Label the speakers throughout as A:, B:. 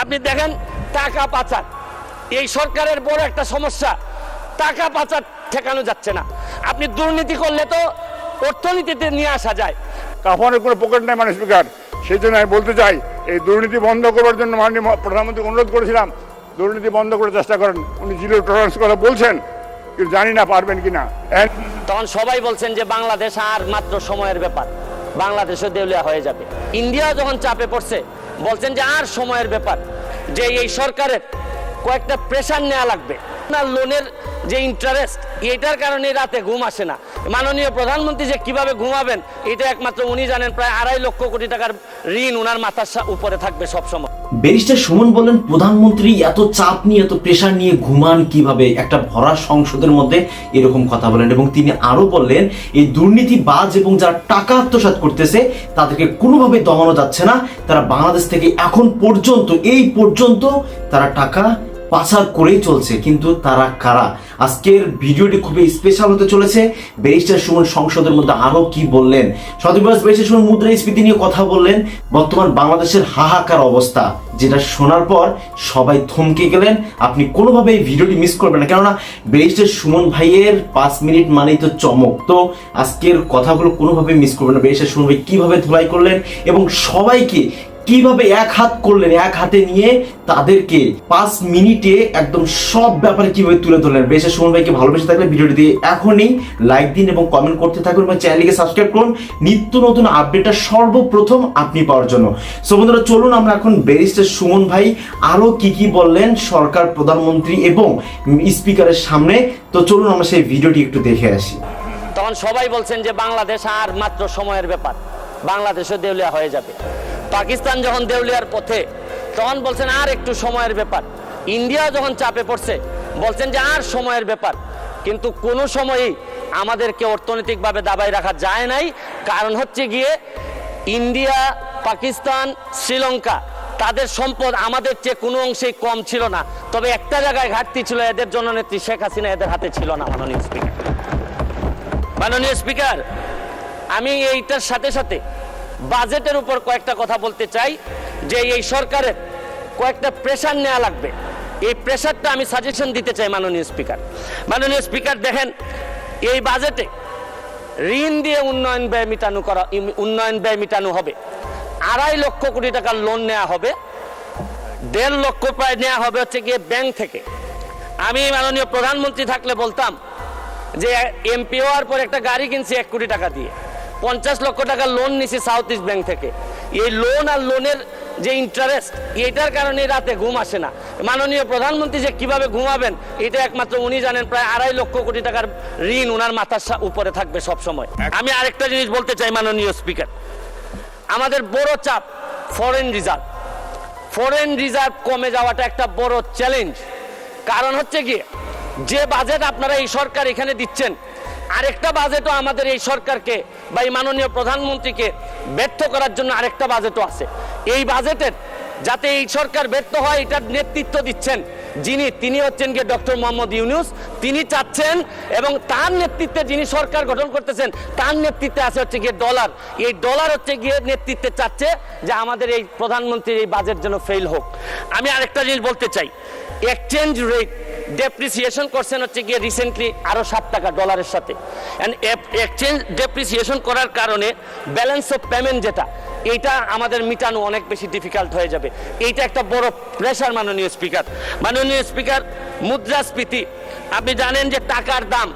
A: আপনি দেখেন টাকা পাচার। এই সরকারের বড় একটা সমস্যা। টাকা পাচার ঠেকানো যাচ্ছে না। আপনি দুর্নীতি করলে তো অর্থনীতিতে নিয়ে আসা যায়।
B: কাফনের কোনো পকেট নেই মানে স্পিকার সেই জন্য আমি বলতে চাই এই দুর্নীতি বন্ধ করার জন্য মাননীয় প্রধানমন্ত্রী অনুরোধ করেছিলাম দুর্নীতি বন্ধ করার চেষ্টা করেন। উনি জিরো টলারেন্স কথা বলছেন কিন্তু জানি না পারবেন কিনা। And
A: তখন সবাই বলছেন যে বাংলাদেশ আর মাত্র সময়ের ব্যাপার। বাংলাদেশও দেউলিয়া হয়ে যাবে। ইন্ডিয়া যখন চাপে পড়ছে বলছেন যে আর সময়ের ব্যাপার, যে এই সরকারের কয়েকটা প্রেশার নেওয়া লাগবে। না লোনের যে ইন্টারেস্ট এটার কারণে রাতে ঘুম আসে না। মাননীয় প্রধানমন্ত্রী যে কীভাবে ঘুমাবেন, এটা একমাত্র উনি জানেন, প্রায় আড়াই লক্ষ কোটি টাকার ঋণ ওনার মাথার উপরে থাকবে সবসময়।
C: ব্যারিস্টার সুমন বলেন, প্রধানমন্ত্রী এত চাপ নিয়ে, এত প্রেশার নিয়ে ঘুমান কীভাবে? একটা ভরা সংসদের মধ্যে এরকম কথা বলেন। এবং তিনি আরও বললেন, এই দুর্নীতিবাজ এবং যারা টাকা আত্মসাত করতেছে, তাদেরকে কোনোভাবে দমানো যাচ্ছে না। তারা বাংলাদেশ থেকে এখন পর্যন্ত, এই পর্যন্ত তারা টাকা পাচার করেই চলছে, কিন্তু তারা কারা? আজকের ভিডিওটি খুবই স্পেশাল হতে চলেছে। ব্যারিস্টার সুমন সংসদের মধ্যে আরও কি বললেন? সদীবাস ব্যারিস্টার সুমন মুদ্রাস্ফীতি নিয়ে কথা বললেন। বর্তমান বাংলাদেশের হাহাকার অবস্থা, যেটা শোনার পর সবাই থমকে গেলেন। আপনি কোনোভাবে এই ভিডিওটি মিস করবেন না। কেননা, ব্যারিস্টার সুমন ভাইয়ের পাঁচ মিনিট মানেই তো চমক। তো আজকের কথাগুলো কোনোভাবে মিস করবেন না। ব্যারিস্টার সুমন ভাই কীভাবে ধুলাই করলেন এবং সবাইকে কীভাবে এক হাত করলেন, এক হাতে নিয়ে তাদেরকে পাঁচ মিনিটে একদম সব ব্যাপারে কীভাবে তুলে ধরলেন? বেশি, সুমন ভাইকে ভালোবেসে থাকলে ভিডিওটি দিয়ে এখনই লাইক দিন এবং কমেন্ট করতে থাকুন এবং চ্যানেলকে সাবস্ক্রাইব করুন। নিত্য নতুন আপডেটটা সর্বপ্রথম আপনি পাওয়ার জন্য। সো বন্ধুরা, চলুন আমরা এখন ব্যারিস্টার সুমন ভাই আরও কি কি বললেন সরকার, প্রধানমন্ত্রী এবং স্পিকারের সামনে। তো চলুন আমরা সেই ভিডিওটি একটু দেখে আসি।
A: তখন সবাই বলছেন যে বাংলাদেশ আর মাত্র সময়ের ব্যাপার। বাংলাদেশও দেউলিয়া হয়ে যাবে। পাকিস্তান যখন দেউলিয়ার পথে, তখন বলছেন আর একটু সময়ের ব্যাপার। ইন্ডিয়া যখন চাপে পড়ছে, বলছেন যে আর সময়ের ব্যাপার। কিন্তু কোনো সময়ই আমাদেরকে অর্থনৈতিকভাবে দাবায় রাখা যায় নাই। কারণ হচ্ছে গিয়ে, ইন্ডিয়া, পাকিস্তান, শ্রীলঙ্কা, তাদের সম্পদ আমাদের চেয়ে কোনো অংশেই কম ছিল না। তবে একটা জায়গায় ঘাটতি ছিল, এদের জননেত্রী শেখ হাসিনা এদের হাতে ছিল না, মাননীয় স্পিকার। মাননীয় স্পিকার, আমি এইটার সাথে সাথে বাজেটের উপর কয়েকটা কথা বলতে চাই, যে এই সরকারের কয়েকটা প্রেশার নেওয়া লাগবে। এই প্রেশারটা আমি সাজেশন দিতে চাই মাননীয় স্পিকার মাননীয় স্পিকার দেখেন, এই বাজেটে ঋণ দিয়ে উন্নয়ন ব্যয় মিটানো করা উন্নয়ন ব্যয় মিটানো হবে। আড়াই লক্ষ কোটি টাকার লোন নেওয়া হবে। দেড় লক্ষ প্রায় নেওয়া হবে হচ্ছে গিয়ে ব্যাংক থেকে। আমি মাননীয় প্রধানমন্ত্রী থাকলে বলতাম যে এমপি হওয়ার পর একটা গাড়ি কিনছি এক কোটি টাকা দিয়ে। পঞ্চাশ লক্ষ টাকা লোন নিছি সাউথ ইস্ট ব্যাংক থেকে। এই লোন আর লোনের যে ইন্টারেস্ট এটার কারণে রাতে ঘুম আসে না। মাননীয় প্রধানমন্ত্রী যে কীভাবে ঘুমাবেন এটা একমাত্র উনি জানেন প্রায় আড়াই লক্ষ কোটি টাকার ঋণ ওনার মাথার উপরে থাকবে সব সময় আমি আরেকটা জিনিস বলতে চাই মাননীয় স্পিকার আমাদের বড় চাপ ফরেন রিজার্ভ ফরেন রিজার্ভ কমে যাওয়াটা একটা বড় চ্যালেঞ্জ কারণ হচ্ছে কি যে বাজেট আপনারা এই সরকার এখানে দিচ্ছেন আরেকটা বাজেটও আমাদের এই সরকারকে বা এই মাননীয় প্রধানমন্ত্রীকে ব্যর্থ করার জন্য আরেকটা বাজেটও আছে। এই বাজেটের যাতে এই সরকার ব্যর্থ হয়, এটার নেতৃত্ব দিচ্ছেন যিনি, তিনি হচ্ছেন গিয়ে ডক্টর মোহাম্মদ ইউনুস। তিনি চাচ্ছেন এবং তার নেতৃত্বে যিনি সরকার গঠন করতেছেন, তার নেতৃত্বে আছে হচ্ছে গিয়ে ডলার। এই ডলার হচ্ছে গিয়ে নেতৃত্বে চাচ্ছে যে আমাদের এই প্রধানমন্ত্রীর এই বাজেট যেন ফেল হোক। আমি আরেকটা জিনিস বলতে চাই এক্সচেঞ্জ রেট ডেপ্রিসিয়েশন করছেন হচ্ছে গিয়ে রিসেন্টলি আরও সাত টাকা ডলারের সাথে। এক্সচেঞ্জ ডেপ্রিসিয়েশন করার কারণে ব্যালেন্স অফ পেমেন্ট যেটা, এইটা আমাদের মিটানো অনেক বেশি ডিফিকাল্ট হয়ে যাবে। এইটা একটা বড় প্রেশার মাননীয় স্পিকার মাননীয় স্পিকার মুদ্রাস্ফীতি, আপনি জানেন যে টাকার দাম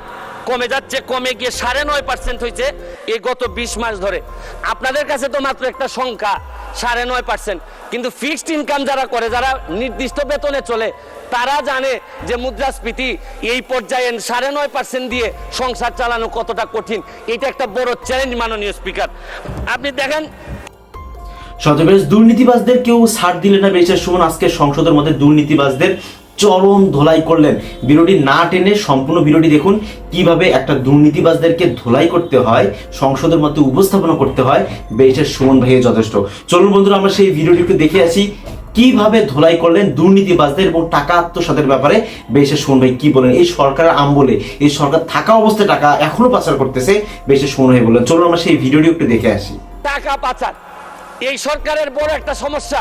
A: কমে যাচ্ছে, কমে গিয়ে সাড়ে নয় পার্সেন্ট হয়েছে এই গত বিশ মাস ধরে। আপনাদের কাছে তো মাত্র একটা সংখ্যা, সাড়ে নয় পার্সেন্ট কিন্তু ফিক্সড ইনকাম যারা করে, যারা নির্দিষ্ট বেতনে চলে, তারা জানে যে মুদ্রাস্ফীতি এই পর্যায়ে সাড়ে নয় পার্সেন্ট দিয়ে সংসার চালানো কতটা কঠিন। এটা একটা বড় চ্যালেঞ্জ মাননীয় স্পিকার আপনি দেখেন
C: সতেবেশ দুর্নীতিবাজদের কেউ ছাড় দিলে না বেশি সুমন আজকে সংসদের মধ্যে দুর্নীতিবাজদের চরম ধোলাই করলেন। বিরোধী না টেনে সম্পূর্ণ বিরোধী দেখুন। কীভাবে একটা দুর্নীতিবাজদেরকে ধোলাই করতে হয়, সংসদের মধ্যে উপস্থাপনা করতে হয় বেশের সুমন ভাইয়ের যথেষ্ট। চলুন বন্ধুরা, আমরা সেই ভিডিওটি একটু দেখে আসি। কীভাবে ধোলাই করলেন দুর্নীতিবাজদের এবং টাকা আত্মসাতের ব্যাপারে? বেশের সুমন ভাই কি বলেন? এই সরকারের আমবলে এই সরকার থাকা অবস্থায় টাকা এখনও পাচার করতেছে বেশের সুমন ভাই বললেন। চলুন আমরা সেই ভিডিওটি একটু দেখে আসি।
A: টাকা পাচার। এই সরকারের বড় একটা সমস্যা।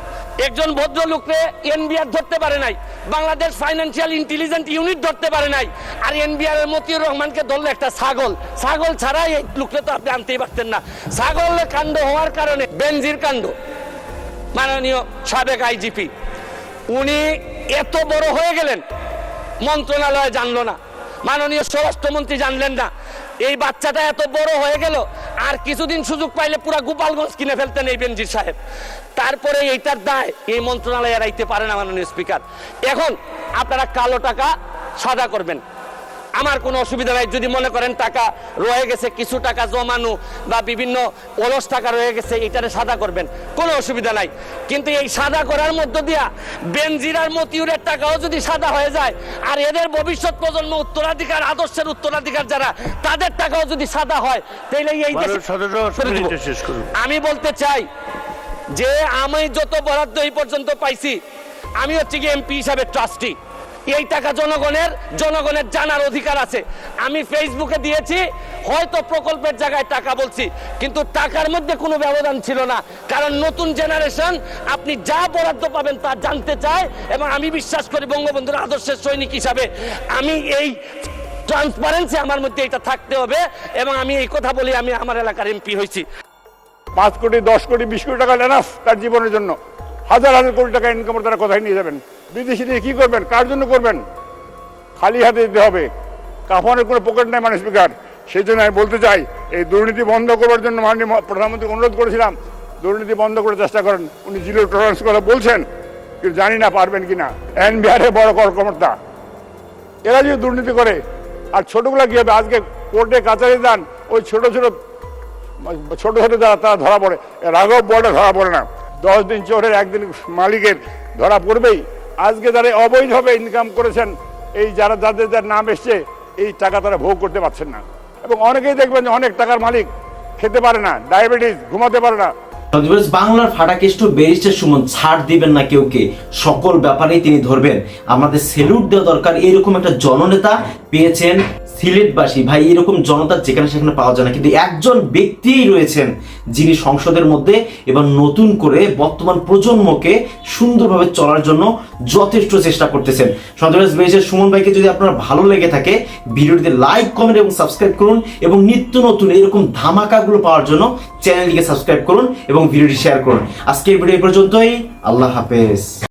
A: একজন ভদ্রলোককে এনবিআর ধরতে পারে নাই, বাংলাদেশ ফাইন্যান্সিয়াল ইন্টেলিজেন্ট ইউনিট ধরতে পারে নাই, আর এনবিআর এর মতিউর রহমানকে ধরলো একটা ছাগল। ছাগল ছাড়া এই লোককে তো আপনি আনতেই পারতেন না। ছাগল কাণ্ড হওয়ার কারণে, বেনজির কাণ্ড। মাননীয় সাবেক আইজিপি উনি এত বড় হয়ে গেলেন, মন্ত্রণালয় জানলো না। মাননীয় স্বরাষ্ট্রমন্ত্রী জানলেন না। এই বাচ্চাটা এত বড় হয়ে গেল আর কিছুদিন সুযোগ পাইলে পুরা গোপালগঞ্জ কিনে ফেলতেন এই বেনজির সাহেব। তারপরে এইটার দায় এই মন্ত্রণালয় এড়াইতে পারে না স্পিকার। এখন আপনারা কালো টাকা সাদা করবেন। আমার কোনো অসুবিধা নাই। যদি মনে করেন টাকা রয়ে গেছে কিছু টাকা জমানো বা বিভিন্ন অলস টাকা রয়ে গেছে এটারে সাদা করবেন। কোনো অসুবিধা নাই। কিন্তু এই সাদা করার মধ্য দিয়া বেনজিরার মতিউরের টাকাও যদি সাদা হয়ে যায় আর এদের ভবিষ্যৎ প্রজন্ম উত্তরাধিকার আদর্শের উত্তরাধিকার যারা তাদের টাকাও যদি সাদা হয় তাহলে এই আমি বলতে চাই যে আমি যত বরাদ্দ এই পর্যন্ত পাইছি আমি হচ্ছে কি এমপি হিসাবে ট্রাস্টি এই টাকা জনগণের জনগণের জানার অধিকার আছে। আমি ফেসবুকে দিয়েছি, হয়তো প্রকল্পের জায়গায় টাকা বলছি, কিন্তু টাকার মধ্যে কোনো ব্যবধান ছিল না। কারণ নতুন জেনারেশন আপনি যা বরাদ্দ পাবেন তা জানতে চায় এবং আমি বিশ্বাস করি বঙ্গবন্ধুর আদর্শের সৈনিক হিসাবে আমি এই ট্রান্সপারেন্সি আমার মধ্যে এটা থাকতে হবে এবং আমি এই কথা বলি, আমি আমার এলাকার এমপি হয়েছি।
B: পাঁচ কোটি, দশ কোটি, বিশ কোটি টাকা এনাফ তার জীবনের জন্য। হাজার হাজার কোটি টাকা ইনকাম তারা কোথায় নিয়ে যাবেন? বিদেশি দিয়ে কী করবেন? কার জন্য করবেন? খালি হাতে দিতে হবে। কাফনের কোনো পকেট নেই মানে স্পিকার সেই জন্য আমি বলতে চাই, এই দুর্নীতি বন্ধ করার জন্য মাননীয় প্রধানমন্ত্রী অনুরোধ করেছিলাম, দুর্নীতি বন্ধ করে চেষ্টা করেন। উনি জিরো টলারেন্স কথা বলছেন, কিন্তু জানি না পারবেন কি না এনবিআরে বড় কর্মকর্তা। এরা যদি দুর্নীতি করে, আর ছোটগুলা কি হবে? আজকে কোর্টে কাছারি যান, ওই ছোট ছোট ছোট ছোট যারা, তারা ধরা পড়ে। রাঘব বড় ধরা পড়ে না। দশ দিন চোরের একদিন মালিকের ধরা পড়বেই। আজকে যারা অবৈধভাবে ইনকাম করেছেন, এই যারা, যাদের যার নাম এসছে, এই টাকা তারা ভোগ করতে পারছেন না। এবং অনেকেই দেখবেন যে অনেক টাকার মালিক খেতে পারে না, ডায়াবেটিস, ঘুমাতে পারে না।
C: বাংলার ফাটাকেষ্ট ব্যারিস্টার সুমন, ছাড় দিবেন না কেউকে। সকল ব্যাপারেই তিনি ধরবেন। আমাদের সেলুট দেওয়া দরকার। এরকম একটা জননেতা পেয়েছেন। সিলেটবাসী, ভাই, এরকম জনতা যেখানে সেখানে পাওয়া যায় না। কিন্তু একজন ব্যক্তিই রয়েছেন যিনি সংসদের মধ্যে এবার নতুন করে বর্তমান প্রজন্মকে সুন্দরভাবে চলার জন্য যথেষ্ট চেষ্টা করতেছেন। সন্দেশ ব্যারিস্টার সুমন ভাইকে যদি আপনার ভালো লেগে থাকে, ভিডিওটিতে লাইক, কমেন্ট এবং সাবস্ক্রাইব করুন এবং নিত্য নতুন এরকম ধামাকাগুলো পাওয়ার জন্য চ্যানেলটিকে সাবস্ক্রাইব করুন এবং ভিডিওটি শেয়ার করুন। আজকের ভিডিও পর্যন্তই। আল্লাহ হাফেজ।